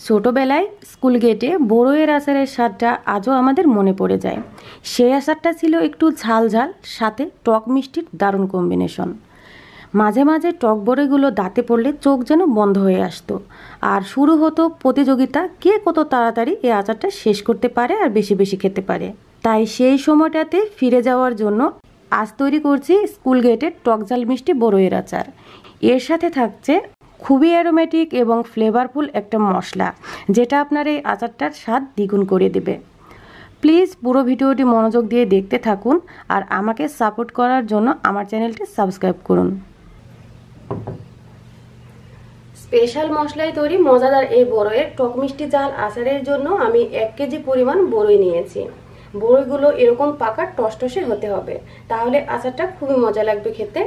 ছোটোবেলায় স্কুল গেটে বড়ইয়ের আচারের স্বাদটা আজও আমাদের মনে পড়ে যায়। সেই আচারটা ছিল একটু ঝাল ঝাল সাথে টক মিষ্টির দারুণ কম্বিনেশন মাঝে মাঝে টক বড়ইগুলো দাঁতে পড়লে চোখ যেন বন্ধ হয়ে আসতো। আর শুরু হতো প্রতিযোগিতা কে কত তাড়াতাড়ি এই আচারটা শেষ করতে পারে আর বেশি বেশি খেতে পারে। তাই সেই সময়টাতে ফিরে যাওয়ার জন্য আজ তৈরি করছি স্কুল গেটের টক ঝাল মিষ্টি বড়ইয়ের আচার। এর সাথে থাকছে খুবই অ্যারোমেটিক এবং ফ্লেভারফুল একটা মশলা, যেটা আপনার এই আচারটার স্বাদ দ্বিগুণ করে দেবে। প্লিজ পুরো ভিডিওটি মনোযোগ দিয়ে দেখতে থাকুন আর আমাকে সাপোর্ট করার জন্য আমার চ্যানেলটি সাবস্ক্রাইব করুন। স্পেশাল মশলায় তৈরি মজাদার এই বড়ইয়ের টক মিষ্টি জাল আচারের জন্য আমি এক কেজি পরিমাণ বড়ই নিয়েছি। বড়ইগুলো এরকম পাকা টসটসে হতে হবে, তাহলে আচারটা খুবই মজা লাগবে খেতে।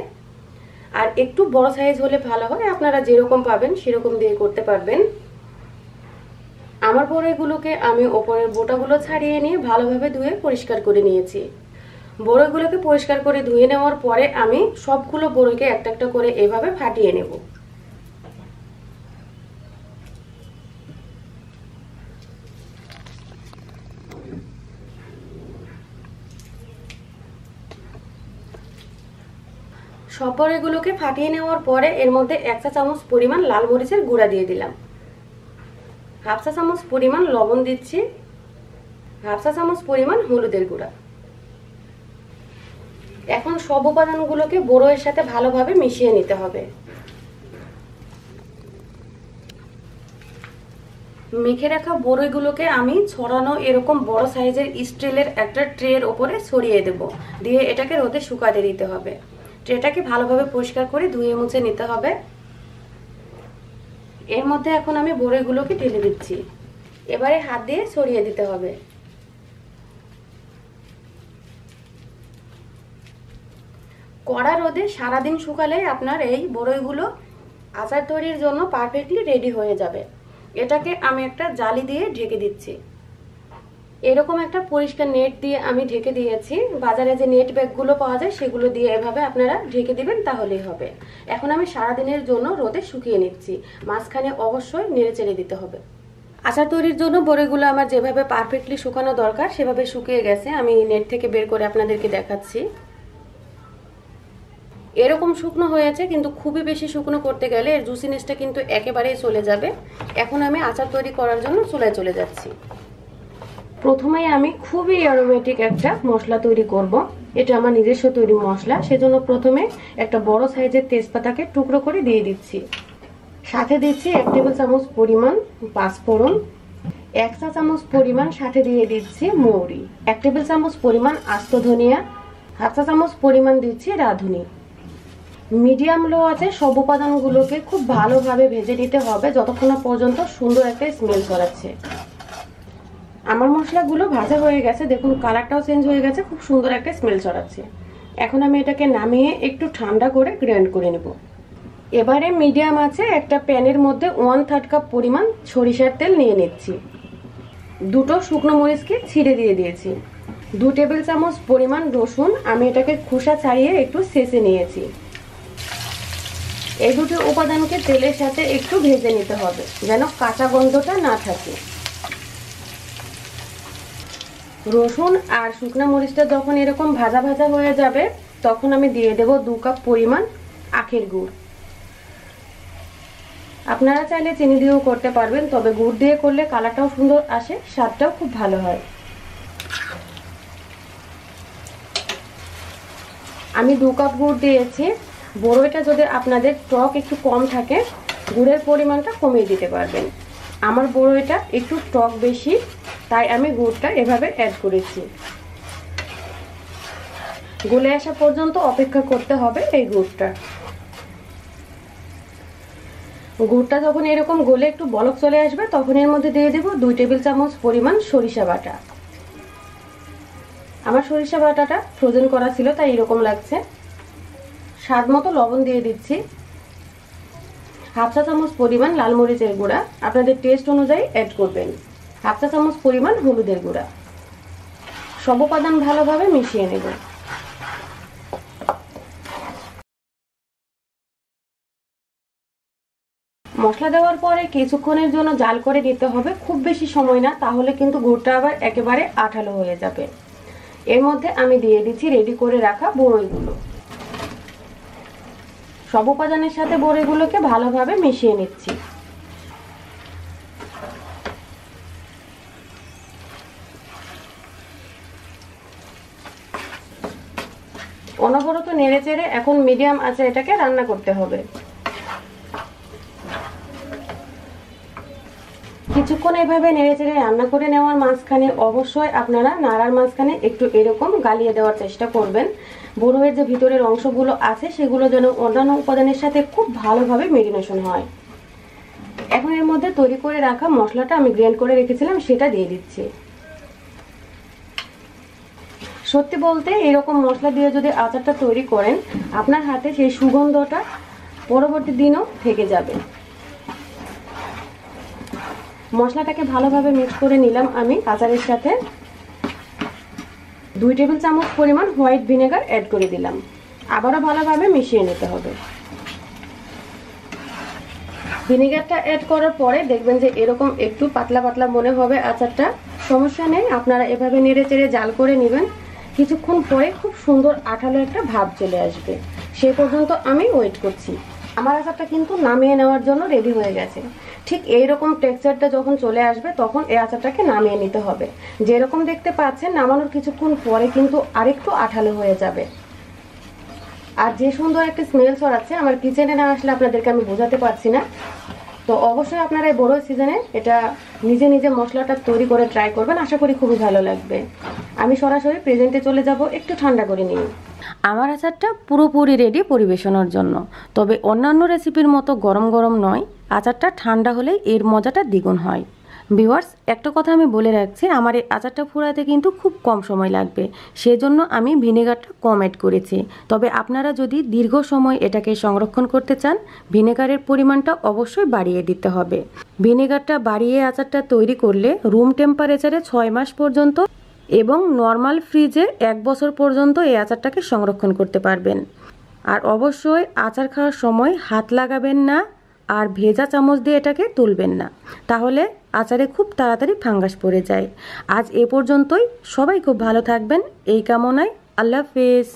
আর একটু বড় সাইজ হলে ভালো হয়। আপনারা যেরকম পাবেন সেরকম দিয়ে করতে পারবেন। আমার বড়ইগুলোকে আমি ওপরের বোটাগুলো ছাড়িয়ে নিয়ে ভালোভাবে ধুয়ে পরিষ্কার করে নিয়েছি। বড়গুলোকে পরিষ্কার করে ধুয়ে নেওয়ার পরে আমি সবগুলো বড়ইকে একটা একটা করে এভাবে ফাটিয়ে নেব। সব বড়িগুলোকে ফাটিয়ে নেওয়ার পরে এর মধ্যে এক চা চামচ পরিমাণ লাল মরিচের গুঁড়া দিয়ে দিলাম। হাফ চা চামচ পরিমাণ লবণ দিচ্ছি। হাফ চা চামচ পরিমাণ হলুদের গুঁড়া। এখন সব উপাদানগুলোকে বড়োয়ের সাথে ভালোভাবে মিশিয়ে নিতে হবে। মেখে রাখা বড়ইগুলোকে আমি ছড়ানো এরকম বড় সাইজের স্টিলের একটা ট্রের ওপরে ছড়িয়ে দেব। দিয়ে এটাকে রোদে শুকাতে দিতে হবে। ট্রেটাকে ভালোভাবে পরিষ্কার করে ধুয়ে মুছে নিতে হবে। এর মধ্যে এখন আমি বড়িগুলোকে ঢেলে দিচ্ছি। এবারে হাত দিয়ে ছড়িয়ে দিতে হবে। কড়া রোদে সারাদিন শুকালে আপনার এই বড়ইগুলো আচার তৈরির জন্য পারফেক্টলি রেডি হয়ে যাবে। এটাকে আমি একটা জালি দিয়ে ঢেকে দিচ্ছি। এরকম একটা পরিষ্কার নেট দিয়ে আমি ঢেকে দিয়েছি। বাজারে যে নেট ব্যাগগুলো পাওয়া যায়, সেগুলো দিয়ে এভাবে আপনারা ঢেকে দিবেন, তাহলেই হবে। এখন আমি সারাদিনের জন্য রোদে শুকিয়ে নিচ্ছি। মাঝখানে অবশ্যই নেড়ে চেড়ে দিতে হবে। আচার তৈরির জন্য বড়িগুলো আমার যেভাবে পারফেক্টলি শুকানো দরকার, সেভাবে শুকিয়ে গেছে। আমি নেট থেকে বের করে আপনাদেরকে দেখাচ্ছি। এরকম শুকনো হয়েছে, কিন্তু খুবই বেশি শুকনো করতে গেলে এর জুসিনেসটা কিন্তু একেবারেই চলে যাবে। এখন আমি আচার তৈরি করার জন্য চুলায় চলে যাচ্ছি। প্রথমেই আমি খুবই অ্যারোমেটিক একটা মশলা তৈরি করব। এটা আমার নিজস্ব তৈরি মশলা, সেজন্য প্রথমে একটা বড় সাইজের তেজপাতাকে টুকরো করে দিয়ে দিচ্ছি। সাথে দিচ্ছি এক টেবিল চামচ পরিমাণ পাঁচফোড়ন, এক চা চামচ পরিমাণ সাথে দিয়ে দিচ্ছি মৌরি, এক টেবিল চামচ পরিমাণ আস্ত ধনিয়া, হাফ চা চামচ পরিমাণ দিচ্ছি রাঁধুনি। মিডিয়াম লো আছে, সব উপাদানগুলোকে খুব ভালোভাবে ভেজে নিতে হবে, যতক্ষণ পর্যন্ত সুন্দর একটা স্মেল ছড়াচ্ছে। আমার মশলাগুলো ভাজা হয়ে গেছে। দেখুন, কালারটাও চেঞ্জ হয়ে গেছে। খুব সুন্দর একটা স্মেল ছড়াচ্ছে। এখন আমি এটাকে নামিয়ে একটু ঠান্ডা করে গ্রাইন্ড করে নেব। এবারে মিডিয়াম আছে একটা প্যানের মধ্যে ওয়ান থার্ড কাপ পরিমাণ সরিষার তেল নিয়ে নিচ্ছি। দুটো শুকনো মরিচকে ছিঁড়ে দিয়ে দিয়েছি। দু টেবিল চামচ পরিমাণ রসুন আমি এটাকে খোসা ছাড়িয়ে একটু সেচে নিয়েছি। এই দুটো উপাদানকে তেলের সাথে একটু ভেজে নিতে হবে, যেন কাঁচা গন্ধটা না থাকে। রসুন আর শুকনো মরিচটা যখন এরকম ভাজা ভাজা হয়ে যাবে, তখন আমি দিয়ে দেব দু কাপ পরিমাণ আখের গুড়। আপনারা চাইলে চিনি দিয়েও করতে পারবেন, তবে গুড় দিয়ে করলে কালারটাও সুন্দর আসে, স্বাদটাও খুব ভালো হয়। আমি দু কাপ গুড় দিয়েছি। বড়ইটা যদি আপনাদের টক একটু কম থাকে, গুড়ের পরিমাণটা কমিয়ে দিতে পারবেন। আমার বড়ইটা একটু টক বেশি। তাই আমি গুড়টা এভাবে অ্যাড করেছি। গলে আসা পর্যন্ত অপেক্ষা করতে হবে এই গুড়টা। গুড়টা যখন এরকম গলে একটু বলক চলে আসবে, তখন এর মধ্যে দিয়ে দেব দুই টেবিল চামচ পরিমাণ সরিষা বাটা। আমার সরিষা বাটাটা ফ্রোজেন করা ছিল, তাই এরকম লাগছে। স্বাদ মতো লবণ দিয়ে দিচ্ছি। হাফ চা চামচ পরিমাণ লাল মরিচের গুঁড়া। আপনাদের টেস্ট অনুযায়ী অ্যাড করবেন। হাফ চা চামচ পরিমাণ হলুদের গুঁড়া। সব উপাদান ভালোভাবে মিশিয়ে নেব। মশলা দেওয়ার পরে কিছুক্ষণের জন্য জাল করে নিতে হবে। খুব বেশি সময় না, তাহলে কিন্তু গুড়টা আবার একেবারে আঠালো হয়ে যাবে। এর মধ্যে আমি দিয়ে দিচ্ছি রেডি করে রাখা বড়ইগুলো সব উপাদানের সাথে বড়িগুলোকে ভালোভাবে মিশিয়ে নিচ্ছি। অনবরত নেড়ে চেড়ে এখন মিডিয়াম আছে এটাকে রান্না করতে হবে। কিছুক্ষণ এভাবে নেড়ে চেড়ে রান্না করে নেওয়ার মাঝখানে অবশ্যই আপনারা নাড়ার মাঝখানে একটু এরকম গালিয়ে দেওয়ার চেষ্টা করবেন। বড়ুয়ের যে ভিতরের অংশগুলো আছে সেগুলো যেন অন্যান্য উপাদানের সাথে খুব ভালোভাবে মেরিনেশন হয়। এখন এর মধ্যে তৈরি করে রাখা মশলাটা আমি গ্রেন্ড করে রেখেছিলাম, সেটা দিয়ে দিচ্ছি। সত্যি বলতে এরকম মশলা দিয়ে যদি আচারটা তৈরি করেন, আপনার হাতে সেই সুগন্ধটা পরবর্তী দিনও থেকে যাবে। মশলাটাকে ভালোভাবে মিক্স করে নিলাম আমি আচারের সাথে। দুই টেবিল চামচ পরিমাণ হোয়াইট ভিনেগার অ্যাড করে দিলাম। আবারও ভালোভাবে মিশিয়ে নিতে হবে। ভিনেগারটা অ্যাড করার পরে দেখবেন যে এরকম একটু পাতলা পাতলা মনে হবে আচারটা। সমস্যা নেই, আপনারা এভাবে নেড়ে চেড়ে জাল করে নেবেন। কিছুক্ষণ পরে খুব সুন্দর আঠালো একটা ভাব চলে আসবে। সে পর্যন্ত আমি ওয়েট করছি। আমার আচারটা কিন্তু নামিয়ে নেওয়ার জন্য রেডি হয়ে গেছে। ঠিক এই রকম টেক্সচারটা যখন চলে আসবে, তখন এই আচারটাকে নামিয়ে নিতে হবে। যেরকম দেখতে পাচ্ছেন, নামানোর কিছুক্ষণ পরে কিন্তু আরেকটু আঠালো হয়ে যাবে। আর যে সুন্দর একটা স্মেল ছড়াচ্ছে, আমার কিচেনে না আসলে আপনাদেরকে আমি বোঝাতে পারছি না। তো অবশ্যই আপনারা এই বড় সিজনে এটা নিজে নিজে মশলাটা তৈরি করে ট্রাই করবেন। আশা করি খুবই ভালো লাগবে। আমি সরাসরি প্রেজেন্টে চলে যাব। একটু ঠান্ডা করে নিই আমার আচারটা পুরোপুরি রেডি পরিবেশনের জন্য। তবে অন্যান্য রেসিপির মতো গরম গরম নয়। আচারটা ঠান্ডা হলেই এর মজাটা দ্বিগুণ হয়। ভিউয়ার্স একটা কথা আমি বলে রাখছি, আমার এই আচারটা ফুরাতে কিন্তু খুব কম সময় লাগবে। সেজন্য আমি ভিনেগারটা কম অ্যাড করেছি। তবে আপনারা যদি দীর্ঘ সময় এটাকে সংরক্ষণ করতে চান, ভিনেগারের পরিমাণটা অবশ্যই বাড়িয়ে দিতে হবে। ভিনেগারটা বাড়িয়ে আচারটা তৈরি করলে রুম টেম্পারেচারে ছয় মাস পর্যন্ত এবং নর্মাল ফ্রিজে এক বছর পর্যন্ত এই আচারটাকে সংরক্ষণ করতে পারবেন। আর অবশ্যই আচার খাওয়ার সময় হাত লাগাবেন না, আর ভেজা চামচ দিয়ে এটাকে তুলবেন না। তাহলে আচারে খুব তাড়াতাড়ি ফাঙ্গাস পড়ে যায়। আজ এ পর্যন্তই। সবাই খুব ভালো থাকবেন। এই কামনায় আল্লাহ হাফেজ।